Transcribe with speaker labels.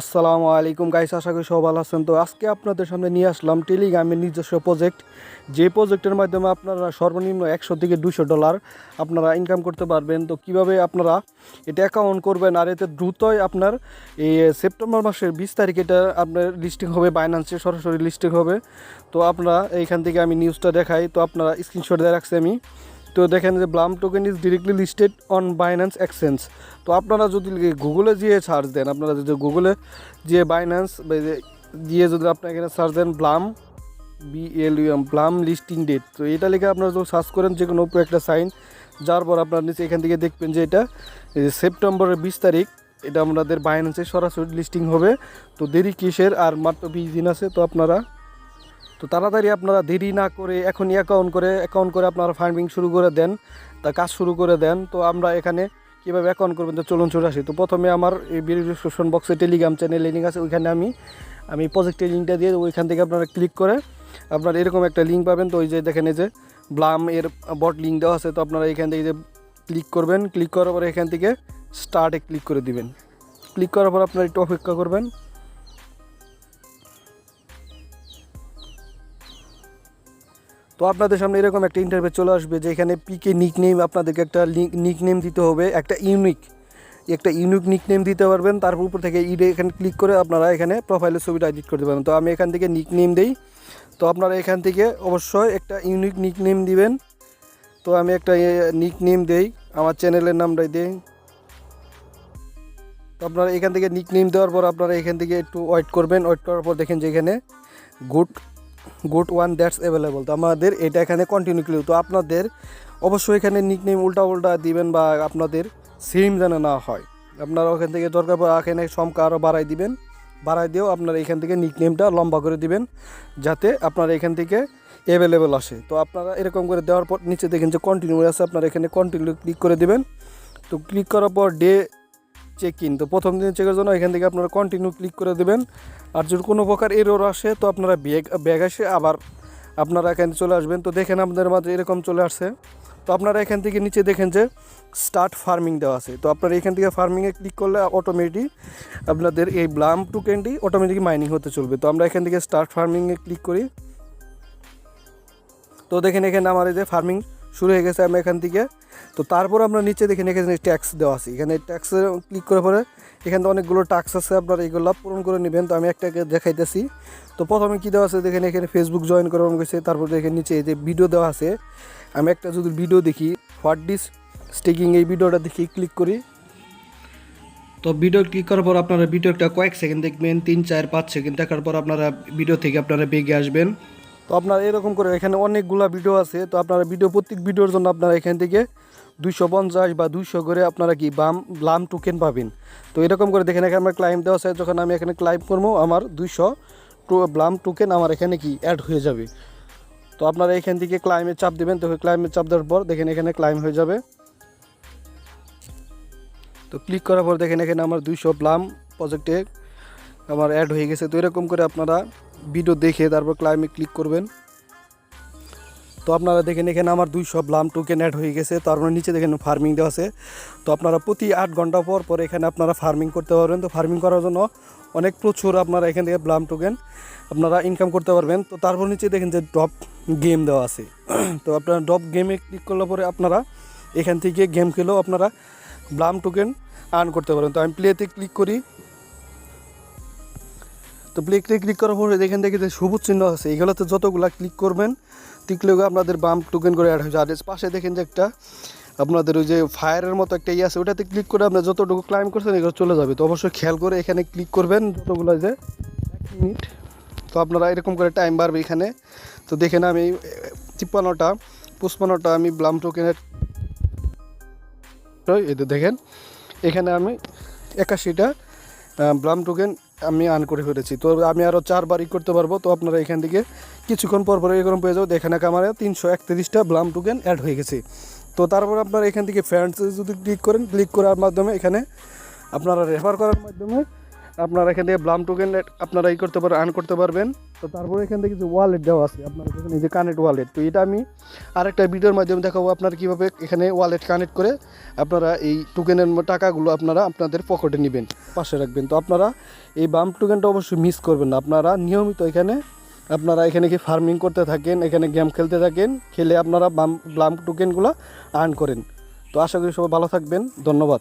Speaker 1: আসসালামু আলাইকুম গাইস আশা করি সব ভালো আছেন। তো আজকে আপনাদের সামনে নিয়ে আসলাম টেলিগ্রামের নিজস্ব প্রজেক্ট যে প্রজেক্টের মাধ্যমে আপনারা সর্বনিম্ন একশো থেকে দুশো ডলার আপনারা ইনকাম করতে পারবেন। তো কীভাবে আপনারা এটা অ্যাকাউন্ট করবেন আর এতে দ্রুতই আপনার এই সেপ্টেম্বর মাসের বিশ তারিখ এটা আপনার লিস্টিং হবে বাইন্যান্সে সরাসরি লিস্টিং হবে। তো আপনারা এইখান থেকে আমি নিউজটা দেখাই। তো আপনারা স্ক্রিনশট দিয়ে রাখছি আমি। তো দেখেন যে Blum token is directly listed on Binance exchange তো আপনারা যদি গুগলে গিয়ে সার্চ দেন, আপনারা যদি গুগলে যে বাইন্যান্স দিয়ে যদি আপনারা এখানে সার্চ দেন, Blum BLEM Blum listing date তো এটা লিখে আপনারা যদি সার্চ করেন যে কোনো একটা সাইন যার পর আপনার নিচে এখান থেকে দেখবেন যে এটা সেপ্টেম্বরের বিশ তারিখ, এটা আমাদের বাইন্যান্সে সরাসরি লিস্টিং হবে। তো দেরি কিসের? আর মাত্র বিশ দিন আছে, তো আপনারা তো তাড়াতাড়ি আপনারা দেরি না করে এখনই অ্যাকাউন্ট করে অ্যাকাউন্ট করে আপনারা ফার্মিং শুরু করে দেন, তা কাজ শুরু করে দেন। তো আমরা এখানে কীভাবে অ্যাকাউন্ট করবেন, তো চলুন চলে আসি। তো প্রথমে আমার এই ভিডিও ডিসক্রিপশন বক্সে টেলিগ্রাম চ্যানেল লিঙ্ক আছে, ওইখানে আমি আমি প্রজেক্টের লিঙ্কটা দিয়ে ওইখান থেকে আপনারা ক্লিক করে আপনারা এরকম একটা লিঙ্ক পাবেন। তো ওই যে দেখেন এই যে ব্লাম এর বট লিঙ্ক দেওয়া আছে, তো আপনারা এখান থেকে যে ক্লিক করবেন ক্লিক করার পরে এখান থেকে স্টার্টে ক্লিক করে দিবেন। ক্লিক করার পর আপনারা একটু অপেক্ষা করবেন। তো আপনাদের সামনে এরকম একটা ইন্টারভিউ চলে আসবে যে এখানে পিকে নিক নেম আপনাদেরকে একটা নিক নেম দিতে হবে, একটা ইউনিক একটা ইউনিক নিক নেম দিতে পারবেন। তারপর উপর থেকে ইডে এখানে ক্লিক করে আপনারা এখানে প্রোফাইলের ছবিটা এডিট করতে পারবেন তো আমি এখান থেকে নিক নেম দিই। তো আপনারা এখান থেকে অবশ্যই একটা ইউনিক নিক নেম দিবেন। তো আমি একটা নিক নেম দেই। আমার চ্যানেলের নামটাই দিই। তো আপনারা এখান থেকে নিক নেম দেওয়ার পর আপনারা এখান থেকে একটু ওয়েট করবেন। ওয়েট করার পর দেখেন যে এখানে good good one that's available তো আমাদের এটা এখানে কন্টিনিউ ক্লিউ তো আপনাদের অবশ্যই এখানে নিক নেম উল্টা উল্টা দিবেন বা আপনাদের সেম যেন না হয়। আপনারা ওখান থেকে দরকার পড়ে এখানে সংখ্যা আরও বাড়াই দিবেন। বাড়াই দিয়েও আপনারা এখান থেকে নিক নেমটা লম্বা করে দিবেন, যাতে আপনারা এখান থেকে অ্যাভেলেবেল আসে। তো আপনারা এরকম করে দেওয়ার পর নিচে দেখেন যে কন্টিনিউ আছে, আপনারা এখানে কন্টিনিউ ক্লিক করে দিবেন। তো ক্লিক করার পর ডে চেক ইন তো প্রথম দিন চেকের জন্য এখান থেকে আপনারা কন্টিনিউ ক্লিক করে দেবেন। আর যদি কোনো প্রকার এরর আসে, তো আপনারা ব্যাগ ব্যাগ আসে আবার আপনারা এখানে চলে আসবেন। তো দেখেন আপনাদের মাঝে এরকম চলে আসছে। তো আপনারা এখান থেকে নিচে দেখেন যে স্টার্ট ফার্মিং দেওয়া আছে। তো আপনারা এখান থেকে ফার্মিংয়ে ক্লিক করলে অটোমেটিক আপনাদের এই ব্লাম টোকেনটি অটোমেটিক মাইনিং হতে চলবে। তো আমরা এখান থেকে স্টার্ট ফার্মিংয়ে ক্লিক করি। তো দেখেন এখানে আমার এই যে ফার্মিং শুরু হয়ে গেছে আমি এখান থেকে। তো তারপর আমরা নিচে দেখেন এখানে ট্যাক্স দেওয়া আছে। এখানে ট্যাক্সে ক্লিক করার পরে এখানে অনেকগুলো টাক্স আছে, আপনারা এগুলো পূরণ করে নেবেন। তো আমি একটাকে দেখাইতেছি। তো প্রথমে কী দেওয়া আছে? দেখেন এখানে ফেসবুক জয়েন করানো গেছে তারপর দেখেন নিচে এই যে ভিডিও দেওয়া আছে। আমি একটা যদি ভিডিও দেখি হোয়াট ডিস স্টিকিং এই ভিডিওটা দেখি ক্লিক করি। তো ভিডিও ক্লিক করার পর আপনারা ভিডিও একটা কয়েক সেকেন্ড দেখবেন, তিন, চার, পাঁচ সেকেন্ড দেখার পর আপনারা ভিডিও থেকে আপনারা বেগে আসবেন। তো আপনারা এরকম করে এখানে অনেকগুলা ভিডিও আছে। তো আপনারা ভিডিও প্রত্যেক ভিডিওর জন্য আপনারা এখান থেকে দুইশো পঞ্চাশ বা দুইশো করে আপনারা কি বাম, লাম টোকেন পাবেন। তো এরকম করে দেখেন, এখানে আমার ক্লাইম দেওয়া আছে, যখন আমি এখানে ক্লাইম করব, আমার দুইশো টু ব্লাম টোকেন আমার এখানে কি অ্যাড হয়ে যাবে। তো আপনারা এখান থেকে ক্লাইমে চাপ দেবেন, তো ক্লাইমে চাপ দেওয়ার পর দেখেন, এখানে ক্লাইম হয়ে যাবে। তো ক্লিক করার পর দেখেন, এখানে আমার দুইশো প্লাম প্রজেক্টে আমার অ্যাড হয়ে গেছে। তো এরকম করে আপনারা ভিডিও দেখে তারপর ক্লাইমে ক্লিক করবেন। তো আপনারা দেখেন এখানে আমার দুইশো ব্লাম টোকেন অ্যাড হয়ে গেছে তারপরে নিচে দেখেন ফার্মিং দেওয়া আছে। তো আপনারা প্রতি আট ঘণ্টা পর পর এখানে আপনারা ফার্মিং করতে পারবেন। তো ফার্মিং করার জন্য অনেক প্রচুর আপনারা এখান থেকে ব্লাম টোকেন আপনারা ইনকাম করতে পারবেন। তো তারপর নিচে দেখেন যে ডপ গেম দেওয়া আছে। তো আপনারা ডপ গেমে ক্লিক করলে পরে আপনারা এখান থেকে গেম খেলেও আপনারা ব্লাম টোকেন আর্ন করতে পারেন তো আমি প্লেতে ক্লিক করি। তো প্লেতে ক্লিক করার পরে দেখেন দেখি যে সবুজ চিহ্ন আছে। এগুলোতে যতগুলা ক্লিক করবেন টিকলে আপনাদের বাম টোকেন করে অ্যাড হয়ে যায়। আর পাশে দেখেন যে একটা, আপনাদের ওই যে ফায়ারের মতো একটা ইয়ে আছে, ওটাতে ক্লিক করে আপনার যতটুকু ক্লাইম করছেন, এগুলো চলে যাবে। তো অবশ্যই খেয়াল করে এখানে ক্লিক করবেন, যতগুলো যে এক মিনিট তো আপনারা এরকম করে টাইম বাড়বে এখানে। তো দেখেন আমি তিপ্পান্নটা, পঁচপান্নটা আমি ব্লাম টোকেনের এই তো দেখেন, এখানে আমি একাশিটা ব্লাম টোকেন আমি আর্ন করে ফেলেছি। তো আমি আরও চারবারই করতে পারব। তো আপনারা এখান থেকে কিছুক্ষণ পর পর এরকম পেয়ে যাব দেখেন আমার তিনশো একত্রিশটা ব্লাম টোকেন অ্যাড হয়ে গেছে। তো তারপর আপনারা এখান থেকে ফ্রেন্ডস যদি ক্লিক করেন ক্লিক করার মাধ্যমে এখানে আপনারা রেফার করার মাধ্যমে আপনারা এখান থেকে ব্লাম টোকেন আপনারা ই করতে পারেন আর্ন করতে পারবেন। তো তারপরে এখান থেকে যে ওয়ালেট দেওয়া আছে, আপনারা এখানে যে কানেক্ট ওয়ালেট তো এটা আমি আরেকটা ভিডিওর মাধ্যমে দেখাবো আপনারা কীভাবে এখানে ওয়ালেট কানেক্ট করে আপনারা এই টোকেনের টাকাগুলো আপনারা আপনাদের পকেটে নেবেন, পাশে রাখবেন। তো আপনারা এই বাম টোকেনটা অবশ্যই মিস করবেন না। আপনারা নিয়মিত এখানে, আপনারা এখানে কি ফার্মিং করতে থাকেন, এখানে গেম খেলতে থাকেন, খেলে আপনারা বাম বাম টোকেনগুলো আর্ন করেন। তো আশা করি সবাই ভালো থাকবেন, ধন্যবাদ।